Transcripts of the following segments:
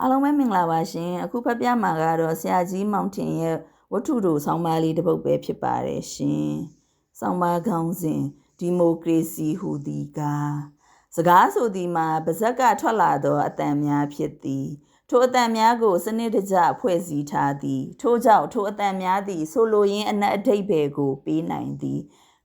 အားလုံးပဲမင်္ဂလာပါရှင်အခုဖတ်ပြမှာကတော့ဆရာကြီးမောင်တင်ရဲ့ဝတ္ထုတို့ဆောင်းပါးလေးတစ်ပုဒ်ပဲဖြစ်ပါတယ်ရှင်ဆောင်းပါးခေါင်းစဉ်ဒီမိုကရေစီဟူသည်ကားစကားဆိုသည်မှာပါဇက်ကထွက်လာသောအတန်များဖြစ်သည်ထိုအတန်များကိုစနစ်တကျဖွဲ့စည်းထားသည် ထို့ကြောင့်ထိုအတန်များသည်ဆိုလိုရင်းအနက်အဓိပ္ပာယ်ကိုပေးနိုင်သည်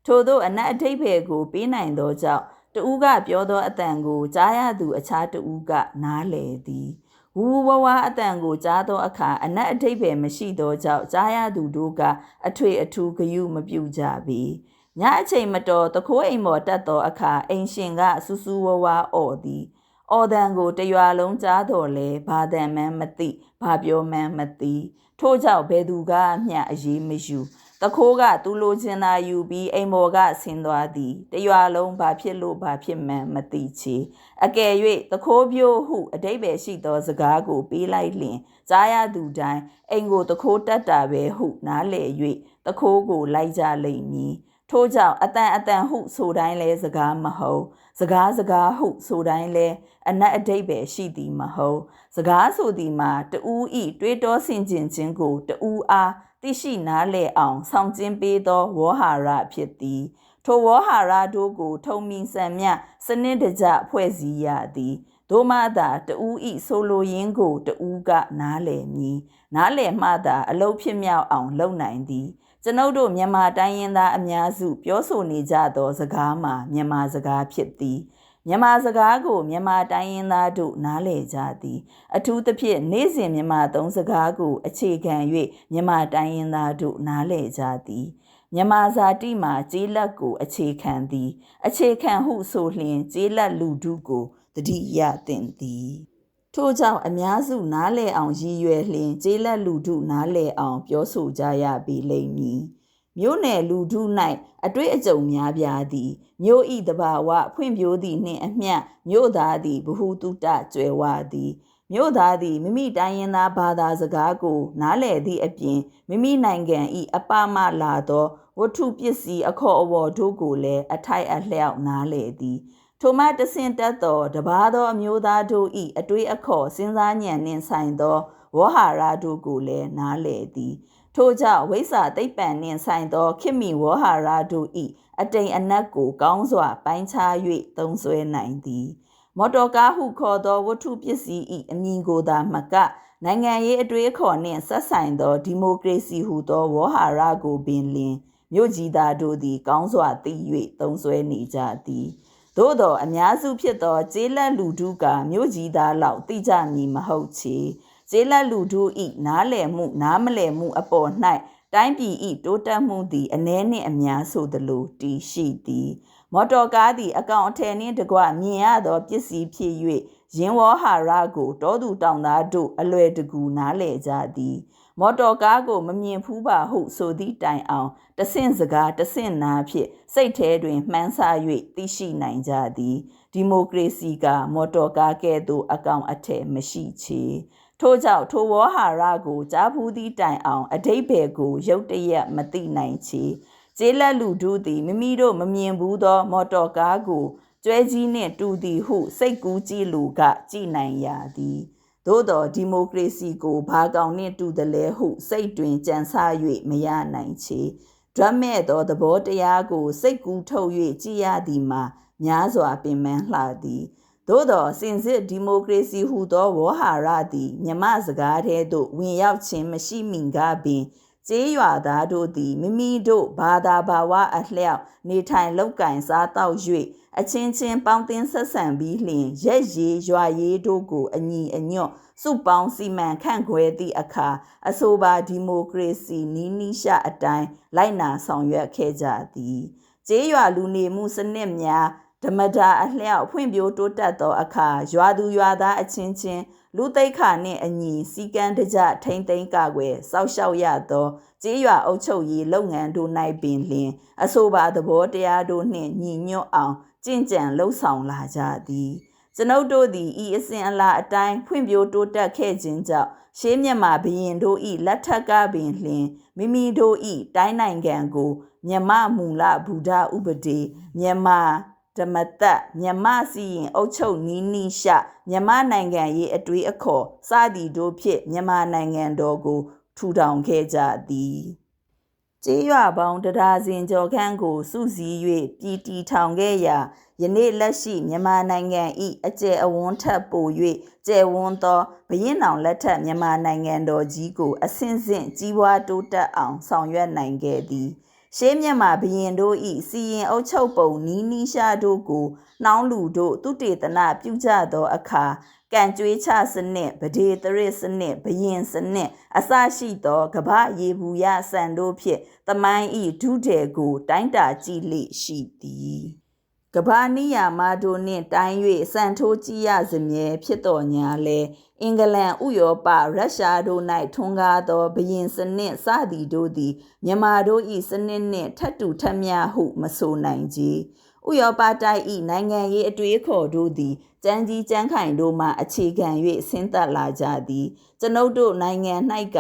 ထို့သောအနက်အဓိပ္ပာယ်ကိုပေးနိုင်သောကြောင့်တဦးကပြောသောအတန်ကိုကြားရသူအခြားတဦးကနားလည်သည် ဝူဝဝအတန်ကိုကြားသောအခါအနက်အထိပ္ပယ်မရှိသောကြောင့်ကြားရသူတို့ကအထွေအထူးဂယုမပြုကြပေညအချိန်မတော်တခိုးအိမ်ပေါ်တက်သောအခါအိမ်ရှင်ကစူးစူးဝဝအော်သည်အော်တန်ကိုတရွာလုံးကြားတော်လဲဘာတန်မှန်းမသိဘာပြောမှန်းမသိထို့ကြောင့်ဘယ်သူကမျှအရေးမယူ တခိုးကသူလိုချင်သာယူပြီးအိမ်မော်ကဆင်းသွားသည်တရွာလုံးဘာဖြစ်လို့ဘာဖြစ်မှန်းမသိချေအကယ်၍တခိုးပြိုးဟုအတိတ်ပဲရှိသောစကားကိုပေးလိုက်လျင်ကြားရသူတိုင်းအိမ်ကိုတခိုးတက်တာပဲဟုနားလေ၍တခိုးကိုလိုက်ကြလိမ့်မည်ထို့ကြောင့်အတန်အတန်ဟုဆိုတိုင်းလဲစကားမဟုတ်စကားစကားဟုဆိုတိုင်းလဲအနက်အတိတ်ပဲရှိသည်မဟုတ်စကားဆိုသည်မှာတူးဤတွေးတောဆင်ခြင်ခြင်းကိုတူးအား သိရှိနားလည်အောင်ဆောင်ကျင်းပေးသောဝေါဟာရဖြစ်သည်ထိုဝေါဟာရတို့ကို ထုံမီဆံမြစနစ်တကျဖွဲ့စည်းရသည်ဒို့မှသာတူးဤဆိုလိုရင်းကိုတူးကနားလည်မည်နားလည်မှသာအလုတ်ဖြစ်မြောက်အောင်လုပ်နိုင်သည်ကျွန်ုပ်တို့မြန်မာတိုင်းရင်းသားအများစု ပြောဆိုနေကြသောစကားမှာမြန်မာစကားဖြစ်သည် မြန်မာစကားကိုမြန်မာတိုင်းရင်းသားတို့နားလည်ကြသည် အထူးသဖြင့်နေ့စဉ်မြန်မာသုံးစကားကိုအခြေခံ၍မြန်မာတိုင်းရင်းသားတို့နားလည်ကြသည်မြန်မာဇာတိမှာကျေးလက်ကို အခြေခံသည် အခြေခံဟုဆိုလျင်ကျေးလက်လူထုကိုတတိယတင်သည်ထို့ကြောင့်အများစုနားလည်အောင်ရည်ရွယ်လျင်ကျေးလက်လူထုနားလည်အောင် ပြောဆိုကြရပေလိမ့်မည် မြို့နယ်လူထု၌အတွေ့အကြုံများပြားသည်မြို့ဤတဘာဝဖွံ့ဖြိုးသည့်နှင့်အမျှမြို့သားသည်ဘ ഹു တုတကျွယ်ဝသည်မြို့သားသည်မိမိတိုင်းရင်းသားဘာသာစကားကို နားလည်သည့်အပြင်မိမိနိုင်ငံ၏အပမလာသောဝတ္ထုပစ္စည်းအခေါ်အဝေါ်တို့ကိုလည်းအထိုက်အလျောက်နားလည်သည်ထိုမှတဆင့်တက်သောတပါးသောအမျိုးသားတို့၏အတွေ့အခေါ်စဉ်းစားဉာဏ်နှင့်ဆိုင်သောဝေါဟာရတို့ကိုလည်းနားလည်သည် ထို့ကြောင့်ဝိဇာသိပ္ပံနှင့်ဆိုင်သောခေမီဝေါဟာရတို့၏အတိမ်အနက်ကိုကောင်းစွာပိုင်းခြား၍သုံးဆွဲနိုင်သည်မော်တော်ကားဟုခေါ်သောဝတ္ထုပစ္စည်း၏အမည်ကိုသာမကနိုင်ငံရေးအတွေ့အခေါ်နှင့်ဆက်ဆိုင်သောဒီမိုကရေစီဟုသောဝေါဟာရကိုပင်လင်မြို့ကြီးသားတို့သည် ကောင်းစွာသိ၍သုံးဆွဲနေကြသည်သို့သောအများစုဖြစ်သောကျေးလက်လူထုကမြို့ကြီးသားလောက်သိကြမည်မဟုတ်ချေ ကျေးလက်လူထု၏နားလည်မှု နားမလည်မှုအပေါ်၌တိုင်းပြည်၏တိုးတက်မှုသည်အ ਨੇ နှင့်အများဆိုသလိုတည်ရှိသည်မော်တော်ကားသည်အကောင်အထည်နှင့်တကွမြင်ရသောပစ္စည်းဖြစ်၍ရင်းဝေါဟာရကိုတောသူတောင်သားတို့အလွယ်တကူနားလည်ကြသည်မော်တော်ကားကိုမမြင်ဖူးပါဟုဆိုသည့်တိုင်အောင်တဆင့်စကားတဆင့်နာဖြင့်စိတ်ထဲတွင်မှန်းဆ၍သိရှိနိုင်ကြသည်ဒီမိုကရေစီက မော်တော်ကားကဲ့သို့အကောင်အထည်မရှိချေ ထို့ကြောင့်ထိုဝေါဟာရကိုကြားဖူးသည့်တိုင်အောင်အတိတ်ဘယ်ကိုရုတ်တရက်မသိနိုင်ချေကျေးလက်လူတို့သည်မိမိတို့မမြင်ဘူးသော မော်တော်ကားကိုကျွဲကြီးနှင့်တူသည်ဟုစိတ်ကူးကြည့်လူကကြည်နိုင်ရသည်သို့တော်ဒီမိုကရေစီကိုဘာကောင်နှင့်တူတယ်လဲဟုစိတ်တွင်ကြံစ၍မရနိုင်ချေဒရမဲ့သောသဘောတရားကိုစိတ်ကူးထုတ်၍ကြည်ရသည်မှာများစွာပင်ပန်းလှသည် သို့သောစင်စစ်ဒီမိုကရေစီဟူသောဝေါဟာရသည်မြမစကားထဲသို့ဝင်ရောက်ခြင်းမရှိမီကပင်ကျေးရွာသားတို့သည်မိမိတို့ဘာသာဘာဝအလျောက်နေထိုင်လောက်ကင်စားတောက်၍အချင်းချင်းပေါင်းတင်ဆက်ဆံပြီးလျင်ရက်ရည်ရွာရည်တို့ကိုအညီအညွတ်စုပေါင်းစီမံခန့်ခွဲသည့်အခါအဆိုပါဒီမိုကရေစီနီးနီးရှအတိုင်းလိုက်နာဆောင်ရွက်ခဲ့ကြသည်ကျေးရွာလူနေမှုစနစ်များ ဓမ္မတာအလျောက်ဖွံ့ဖြိုးတိုးတက်သောအခါရွာသူရွာသားအချင်းချင်းလူသိက္ခာနှင့်အညီစီကံတကြထိမ့်သိမ်းကာကွယ်စောက်ရှောက်ရသောကျေးရွာအုပ်ချုပ်ရေးလုပ်ငန်းတို့၌ပင်လျင်အဆိုပါသဘောတရားတို့နှင့်ညီညွတ်အောင်ကြင်ကြံလှုပ်ဆောင်လာကြသည်ကျွန်ုပ်တို့သည်ဤအစဉ်အလာအတိုင်းဖွံ့ဖြိုးတိုးတက်ခဲ့ခြင်းကြောင့်ရှေးမြတ်မာဘရင်တို့ဤလက်ထက်ကပင်လျင်မိမိတို့ဤတိုင်းနိုင်ငံကိုမြမမူလဗုဒ္ဓဥပဒေမြမ ဓဓမ္မသက်မြမစီရင်အုတ်ချုပ်နီးနီးရှမြမနိုင်ငံရေးအတွေ့အခေါ်စသည်တို့ဖြင့်မြန်မာနိုင်ငံတော်ကို ထူထောင်ခဲ့ကြသည်ကျေးရွာပေါင်းတရားစဉ်ကျော်ခန့်ကိုစုစည်း၍ပြည်တီထောင်ခဲ့ရာယနေ့လက်ရှိမြန်မာနိုင်ငံ၏အကျယ်အဝန်းထပ်ပို၍ကျယ်ဝန်းသောဘရင်နောင်လက်ထက်မြန်မာနိုင်ငံတော်ကြီးကိုအဆင့်ဆင့်ကြီးပွားတိုးတက်အောင်ဆောင်ရွက်နိုင်ခဲ့သည်။ ရှေးမြတ်မှာဘရင်တို့ဤစီရင်အုပ်ချုပ်ပုံနီးနီးရှာတို့ကိုနှောင်းလူတို့သူတေသနာပြုကြသောအခါကံကြွေးချစနစ်ဗဒေတရစ်စနစ်ဘယင်စနစ်အစရှိသောကပ္ပရေဘူးရဆန်တို့ဖြင့်တမိုင်းဤဒုတေကို တိုင်းတာကြည့်လိရှိသည် ကဘာနိယာမတို့နှင့်တိုင်း၍စံထိုးကြည့်ရစမြဲဖြစ်တော်ညာလဲအင်္ဂလန်ဥရောပရုရှားတို့၌ထွန်းကားသောဘရင်စနစ်စသည်တို့သည်မြန်မာတို့၏စနစ်နှင့်ထပ်တူထပ်မျှဟုမဆိုနိုင်ကြ။ဥရောပတိုက်၏နိုင်ငံရေးအတွေ့အခေါ်တို့သည်ကြမ်းကြီးကြမ်းခိုင်တို့မှအခြေခံ၍ဆင်းသက်လာကြသည်ကျွန်ုပ်တို့နိုင်ငံ၌က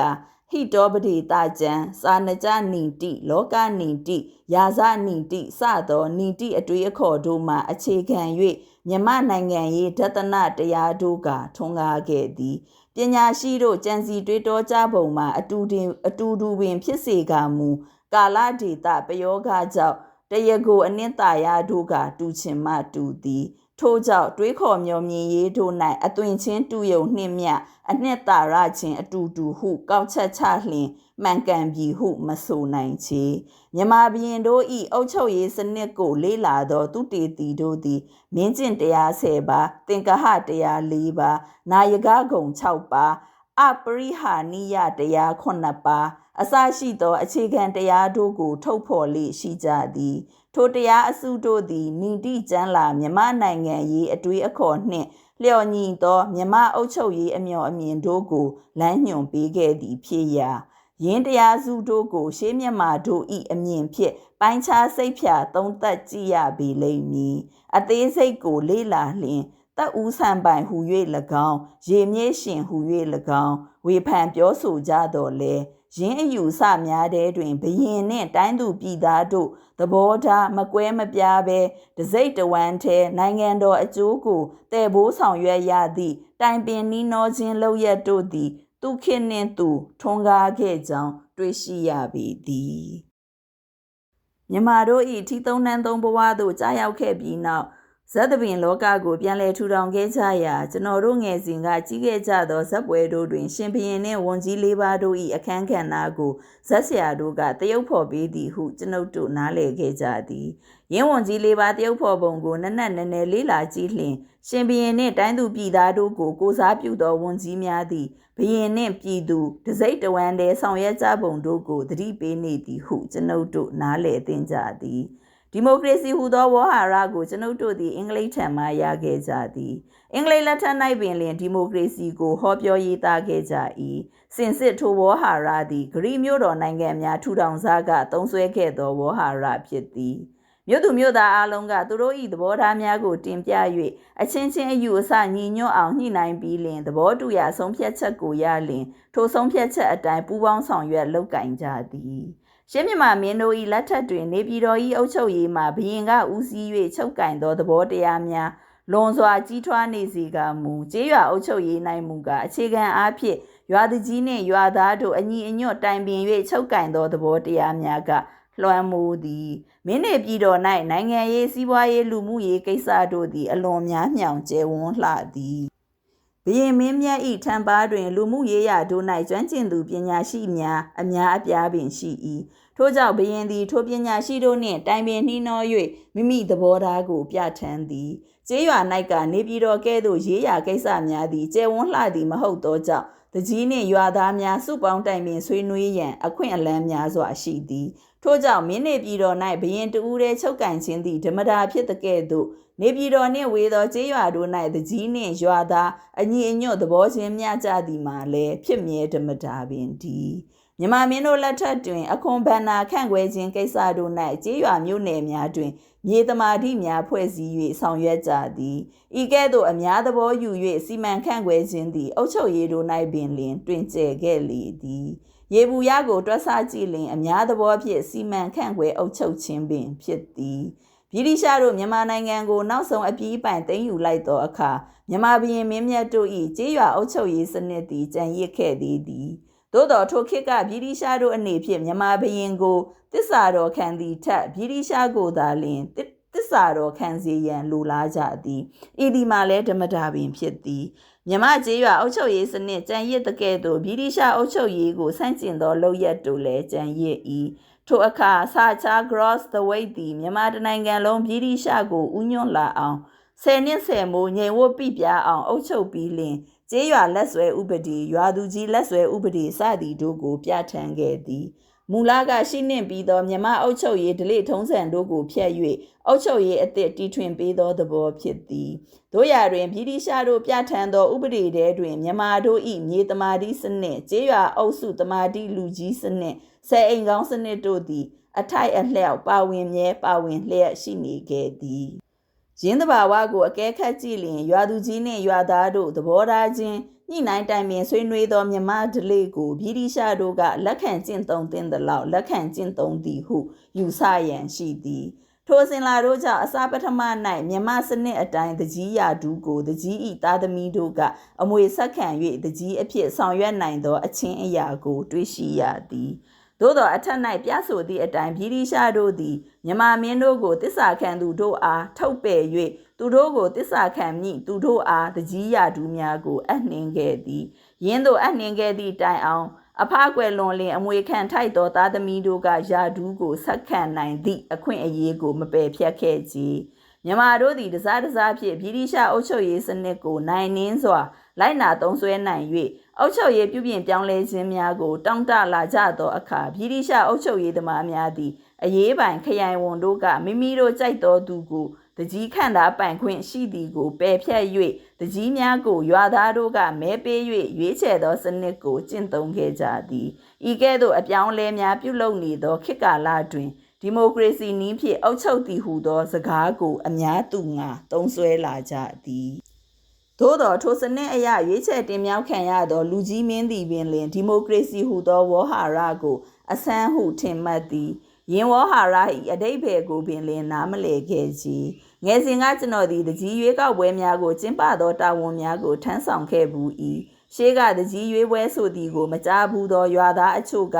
ဟိတောပတိတာကျံစာနကြနိတိလောကနိတိယာဇနိတိစသောနိတိအတွေ့အခေါ်တို့မှအခြေခံ၍မြမနိုင်ငံရေးဒသနတရားတို့ကထွန်းကားခဲ့သည်ပညာရှိတို့ကြံစီတွေးတောကြပုံမှာအတူတင်အတူတူပင်ဖြစ်စေကမူကာလဒေတာပယောဂကြောင့်တရကိုအနှစ်သာရတို့ကတူချင်မှတူသည် ထို့ကြောင့်တွေးခေါ်မျောမြင်ရေးတို့၌အသွင်ချင်းတူယုံနှင့်မြအနှစ်သာရချင်းအတူတူဟု ကောက်ချက်ချလျင်မှန်ကန်ပြီဟုမဆိုနိုင်ချေမြမဘရင်တို့ဤအုပ်ချုပ်ရေးစနစ်ကို လေးလာသောသူတေတီတို့သည်မင်းကျင့်တရား10ပါးသင်္ကဟတရား4ပါးနာယကဂုံ6ပါးအပရိဟာနိယတရား9ပါး အစရှိသောအခြေခံတရားတို့ကို ထုတ်ဖော်လေ့ရှိကြသည် ထိုတရားအစုတို့သည်နိတိကျမ်းလာမြမနိုင်ငံရေးအတွေ့အခေါ်နှင့်လျော်ညီသောမြမအုပ်ချုပ်ရေးအမျှော်အမြင်တို့ကိုလမ်းညွှန်ပေးခဲ့သည်ဖြစ်ရာယင်းတရားစုတို့ကို ရှေးမြတ်မာတို့ဤအမြင်ဖြင့်ပိုင်းခြားစိတ်ဖြာသုံးသပ်ကြည့်ရပေလိမ့်မည်အသေးစိတ်ကိုလေ့လာလျင်တပ်ဦးဆန်ပိုင်ဟူ၍၎င်းရေမြေရှင်ဟူ၍၎င်းဝေဖန်ပြောဆိုကြတော်လဲ ရင်းအယူဆများတဲ့တွင်ဘရင်နှင့်တိုင်းသူပြည်သားတို့သဘောထားမကွဲမပြားဘဲတစိတ်တဝမ်းထဲနိုင်ငံတော်အကျိုးကိုတည်ဘိုးဆောင်ရွက်ရသည့်တိုင်ပင်နီးနောခြင်းလောက်ရတို့သည်သူခေနှင့်သူထွန်းကားခဲ့ကြောင်းတွေ့ရှိရပေသည်မြမတို့၏ထီသုံးနှန်းသုံးဘဝသို့ကြားရောက်ခဲ့ပြီးနောက် ဇက်သပင်လောကကိုပြန်လည်ထူထောင်ခဲ့ကြရာကျွန်တော်တို့ငယ်စဉ်ကကြီးခဲ့ကြသောဇက်ပွဲတို့တွင် ရှင်ဘရင်နှင့်ဝန်ကြီးလေးပါးတို့၏အခန်းကဏ္ဍကိုဇက်ဆရာတို့ကတရုပ်ဖော်ပေးသည်ဟုကျွန်ုပ်တို့နားလည်ခဲ့ကြသည်ရင်းဝန်ကြီးလေးပါးတရုပ်ဖော်ပုံကိုနက်နက်နဲနဲလေးလာကြည့်လျင်ရှင်ဘရင်နှင့်တိုင်းသူပြည်သားတို့ကိုကိုစားပြုသောဝန်ကြီးများသည်ဘရင်နှင့်ပြည်သူတစိမ့်တဝမ်းတည်းဆောင်ရွက်ကြပုံတို့ကိုသတိပေးနေသည်ဟုကျွန်ုပ်တို့နားလည်သင်ကြသည် ဒီမိုကရေစီဟူသောဝေါ်ဟာရကိုကျွန်ုပ်တို့သည်အင်္ဂလိပ်ထံမှရခဲ့ကြသည်အင်္ဂလိပ်လက်ထက်၌ပင်လျှင်ဒီမိုကရေစီကိုဟောပြောရေးသားခဲ့ကြ၏စင်စစ်ထိုဝေါ်ဟာရသည်ဂရီမျိုးတော်နိုင်ငံများထူထောင်စားကသုံးဆွဲခဲ့သောဝေါ်ဟာရဖြစ်သည်မြို့သူမြို့သားအလုံးကသူတို့၏သဘောထားများကိုတင်ပြ၍အချင်းချင်းအယူအဆညီညွတ်အောင်ညှိနှိုင်းပြီးလင်သဘောတူရာဆုံးဖြတ်ချက်ကိုရလင်ထိုဆုံးဖြတ်ချက်အတိုင်းပူးပေါင်းဆောင်ရွက်လုပ်ကင်ကြသည် ရှင်းမြမာမင်းတို့၏လက်ထက်တွင်နေပြည်တော်၏အုပ်ချုပ်ရေးမှဘရင်ကဦးစီး၍ချုပ်ကင်သောသဘောတရားများလွန်စွာကြီးထွားနေစေကမူကျေးရွာအုပ်ချုပ်ရေးနိုင်မှုကအခြေခံအားဖြင့်ရွာသူကြီးနှင့်ရွာသားတို့အညီအညွတ်တိုင်ပင်၍ချုပ်ကင်သောသဘောတရားများကလွှမ်းမိုးသည်မင်းနေပြည်တော်၌နိုင်ငံရေးစီးပွားရေးလူမှုရေးကိစ္စတို့သည်အလွန်များမြောင်ကျယ်ဝန်းလှသည်ဘရင်မင်းမြတ်ဤထံပါတွင် လူမှုရေးရာတို့၌ကျွမ်းကျင်သူပညာရှိများအများအပြားပင်ရှိ၏ ထို့ကြောင့်ဘရင်သည်ထိုပညာရှိတို့နှင့်တိုင်ပင်နှီးနှော၍မိမိသဘောထားကိုပြဋ္ဌာန်းသည်ကျေးရွာ၌ကနေပြည်တော်ကဲ့သို့ရေးရာကိစ္စများသည်ကျယ်ဝန်းလှသည်မဟုတ်သောကြောင့်တကြီးနှင့်ရွာသားများစုပေါင်းတိုင်ပင်ဆွေးနွေးရန်အခွင့်အလမ်းများစွာရှိသည်ထို့ကြောင့်မင်းနေပြည်တော်၌ဘရင်တူးတဲ့ချုပ်ကန်ခြင်းသည်ဓမ္မတာဖြစ်တဲ့ကဲ့သို့နေပြည်တော်နှင့်ဝေသောကျေးရွာတို့၌တကြီးနှင့်ရွာသားအညီအညွတ်သဘောချင်းမျှကြသည်မှာလည်းဖြစ်မြဲဓမ္မတာပင်ဒီ မြမမင်းတို့လက်ထက်တွင် အခွန်ဘန္နာခန့်ခွဲခြင်းကိစ္စတို့၌ကျေးရွာမြို့နယ်များတွင် မြေသမာဓိများဖွဲ့စည်း၍ဆောင်ရွက်ကြသည်ဤကဲ့သို့အများသဘောယူ၍စီမံခန့်ခွဲခြင်းသည်အုပ်ချုပ်ရေးတို့၌ပင်လျင်တွင်ကျယ်ခဲ့လေသည်ရေဘူးရကိုတွက်ဆကြည့်လင်အများသဘောဖြင့်စီမံခန့်ခွဲအုပ်ချုပ်ခြင်းပင်ဖြစ်သည်ဗြိတိရှားတို့မြန်မာနိုင်ငံကိုနောက်ဆုံးအပြီးပိုင်သိမ်းယူလိုက်သောအခါမြန်မာဘီရင်မင်းမြတ်တို့၏ကြေးရွာအုပ်ချုပ်ရေးစနစ်သည်ကြံရစ်ခဲ့သည်သည် သို့တော်ထိုခေတ်ကဗြိတိရှားတို့အနေဖြင့်မြန်မာဘီရင်ကိုတစ္ဆာတော်ခံသည်ထက်ဗြိတိရှားကိုသာလျှင်တစ္ဆာတော်ခံစေရန်လိုလားကြသည်ဤဒီမှာလည်းဓမ္မတာပင်ဖြစ်သည်မြမကျေးရွာအုပ်ချုပ်ရေးစနစ်ကြံရစ်တကဲ့သို့ဗြိတိရှားအုပ်ချုပ်ရေးကိုဆန့်ကျင်သောလုပ်ရက်တို့လည်းကြံရစ်၏ထိုအခါစာချာ gross the weight သည်မြန်မာတနိုင်ငံလုံးဗြိတိရှားကိုဥညွန့်လာအောင်ဆယ်နှစ်ဆယ်မိုးငြိမ်ဝတ်ပြပြအောင်အုပ်ချုပ်ပြီးလင် ကျေးရွာလက်ဆွဲဥပဒေရွာသူကြီးလက်ဆွဲဥပဒေစသည်တို့ကို ပြဋ္ဌာန်းခဲ့သည်မူလကရှိနှင့်ပြီးသောမြမအုပ်ချုပ်ရေးဒလိထုံးစံတို့ကိုဖျက်၍အုပ်ချုပ်ရေးအသည့်တီထွင်ပေးသောသဘောဖြစ်သည်တို့ရာတွင်ဗြိတိရှားတို့ပြဋ္ဌာန်းသောဥပဒေတဲတွင်မြမတို့၏မြေတမာတိစနစ်ကျေးရွာအုပ်စုတမာတိလူကြီးစနစ်ဆယ်အိမ်ကောင်းစနစ်တို့သည် အထိုက်အလျောက်ပါဝင်မြဲပါဝင်လျက်ရှိနေခဲ့သည် ရင်းတဘာဝကိုအကဲခတ်ကြည့်လျင်ရွာသူကြီးနှင့်ရွာသားတို့သဘောထားချင်းညှိနှိုင်းတိုင်ပင်ဆွေးနွေးသောမြမဒလေးကိုဗြိတိရှားတို့ကလက်ခံကျင့်သုံးသင့်သလောက်လက်ခံကျင့်သုံးသည်ဟုယူဆရန်ရှိသည်ထိုစင်လာတို့ကြောင့်အစာပထမ၌မြမစနစ်အတိုင်းတကြီးရာဒူးကိုတကြီးဤသားသမီးတို့ကအမွေဆက်ခံ၍တကြီးအဖြစ်ဆောင်ရွက်နိုင်သောအချင်းအရာကို တွေ့ရှိရသည် သို့သောအထက်၌ပြဆိုသည့်အတိုင်းဗြိတိရှားတို့သည်မြမမင်းတို့ကိုတစ္ဆာခံသူတို့အားထုတ်ပယ်၍သူတို့ကိုတစ္ဆာခံမည်သူတို့အားတကြီးရဒူးများကိုအနှင်ခဲ့သည်ယင်းတို့အနှင်ခဲ့သည့်တိုင်အောင် အဖအကွယ်လွန်လင်အမွေခံထိုက်သောသားသမီးတို့ကယာဒူးကိုဆက်ခံနိုင်သည့်အခွင့်အရေးကိုမပယ်ဖြတ်ခဲ့ကြမြမတို့သည်တစားတစားဖြင့်ဗြိတိရှားအုပ်ချုပ်ရေးစနစ်ကိုနိုင်နှင်းစွာလိုက်နာသုံးစွဲနိုင်၍ အုပ်ချုပ်ရေးပြုပြင်ပြောင်းလဲခြင်းများကိုတောင်းတလာကြသောအခါဗြိတိရှားအုပ်ချုပ်ရေးသမားများသည်အရေးပိုင်ခရိုင်ဝန်တို့ကမိမိတို့ကြိုက်သောသူကိုတကြီးခန့်သာပိုင်ခွင့်ရှိသည်ကိုပယ်ဖြတ်၍တကြီးများကိုရွာသားတို့ကမဲပေး၍ရွေးချယ်သောစနစ်ကိုကျင့်သုံးခဲ့ကြသည်ဤကဲ့သို့အပြောင်းလဲများပြုလုပ်နေသောခေတ်ကာလတွင်ဒီမိုကရေစီနည်းဖြင့်အုပ်ချုပ်သည်ဟုသောစကားကိုအများသူငါသုံးဆွဲလာကြသည် သို့သောထိုစနစ်အရရွေးချယ်တင်မြှောက်ခံရသောလူကြီးမင်းသည်ပင်လင်ဒီမိုကရေစီဟုသောဝေါဟာရကိုအဆန်းဟုထင်မှတ်သည်ယင်ဝေါဟာရ၏အတိတ်ဘယ်ကိုပင်လင်နားမလည်ခဲ့ကြငယ်စဉ်ကကျွန်တော်သည်တကြီးရွေးကောက်ပွဲများကိုကျင်းပသောတာဝန်များကိုထမ်းဆောင်ခဲ့ဘူး၏ရှေးကတကြီးရွေးပွဲဆိုသည်ကိုမကြားဘူးသောရွာသားအချို့က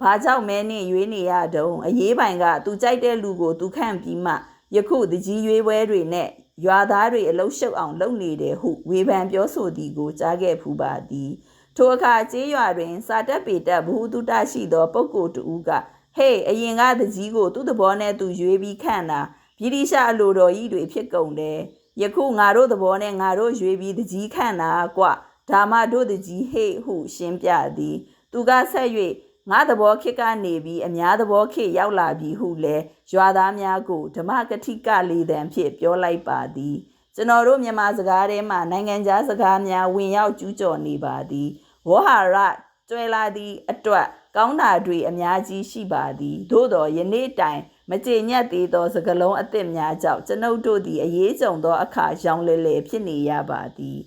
ဘာကြောင့်မဲနှင့်ရွေးနေရတုံးအရေးပိုင်ကသူကြိုက်တဲ့လူကိုသူခန့်ပြီးမှယခုတကြီးရွေးပွဲတွေနဲ့ ရွာသားတွေအလုရှုပ်အောင်လုပ်နေတယ်ဟုဝေဖန်ပြောဆိုသည်ကိုကြားခဲ့ဖူးပါသည်ထိုအခါကျေးရွာတွင် စာတက်ပေတက်ဘ ഹു တုတရှိသောပုဂ္ဂိုလ်တူကဟေးအရင်ကတကြီးကိုသူ့သဘောနဲ့သူရွေးပြီးခန့်တာဗြိတိရှအလိုတော်ကြီးတွေဖြစ်ကုန်တယ်ယခုငါတို့သဘောနဲ့ငါတို့ရွေးပြီးတကြီးခန့်တာကွဒါမှတို့တကြီးဟေ့ဟုရှင်းပြသည် သူကဆက်၍ ငါသဘောခေတ်ကနေပြီးအများသဘောခေတ်ရောက်လာပြီဟုလဲရွာသားများကိုဓမ္မကတိကလေးတံဖြင့်ပြောလိုက်ပါသည်ကျွန်တော်တို့မြန်မာစကားထဲမှာနိုင်ငံခြားစကားများဝင်ရောက်ကျူးကျော်နေပါသည်ဝေါဟာရကျွဲလာသည့်အတွက်ကောင်းတာတွေအများကြီးရှိပါသည်သို့တော်ယနေ့တိုင်မကြေညက်သေးသောစကလုံးအသစ်များကြောင့်ကျွန်ုပ်တို့သည်အရေးကြုံသောအခါရောင်လဲလဲဖြစ်နေရပါသည်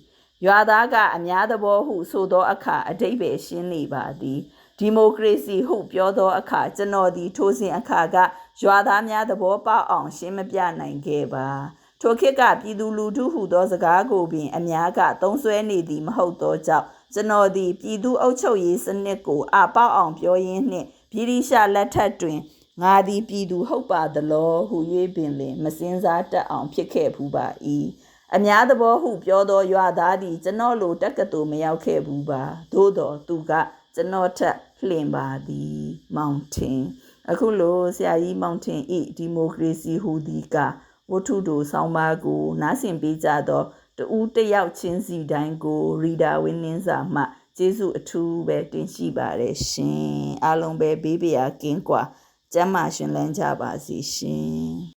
ရွာသားကအများသဘောဟုဆိုသောအခါအတိတ်ပဲရှင်းနေပါသည် ဒီမိုကရေစီဟုပြောသောအခါကျွန်တော်သည်ထိုစဉ်အခါကရွာသားများသဘောပေါက်အောင်ရှင်းမပြနိုင်ခဲ့ပါထိုခေတ်ကပြည်သူလူထုဟုသောစကားကိုပင် အများကသုံးဆွဲနေသည်မဟုတ်သောကြောင့်ကျွန်တော်သည်ပြည်သူအုပ်ချုပ်ရေးစနစ်ကိုအပေါက်အောင်ပြောရင်းနှင့်ဗြိတိရှလက်ထက်တွင်ငါသည်ပြည်သူဟုတ်ပါသလောဟု၍ပင်လင်မစင်စားတတ်အောင်ဖြစ်ခဲ့ဖူးပါ၏အများသဘောဟုပြောသောရွာသားသည်ကျွန်တော်လိုတက်ကတူမရောက်ခဲ့ဘူးပါသို့တော်သူက ကျွန်တော်ထက်လှင်ပါသည်မောင်ထင်အခုလိုဆရာကြီးမောင်ထင်ဤဒီမိုကရေစီဟူသည်ကဝတ္ထုတို့ဆောင်းပါးကို နားဆင်ပေးကြသောတူးတယောက်ချင်းစီတိုင်းကိုရီဒါဝင်းနှင်းစာမှကျေးဇူးအထူးပဲတင်ရှိပါတယ်ရှင်အားလုံးပဲဘေးပရာကင်းကွာကျမ်းမာရှင်လန်းကြပါစေရှင်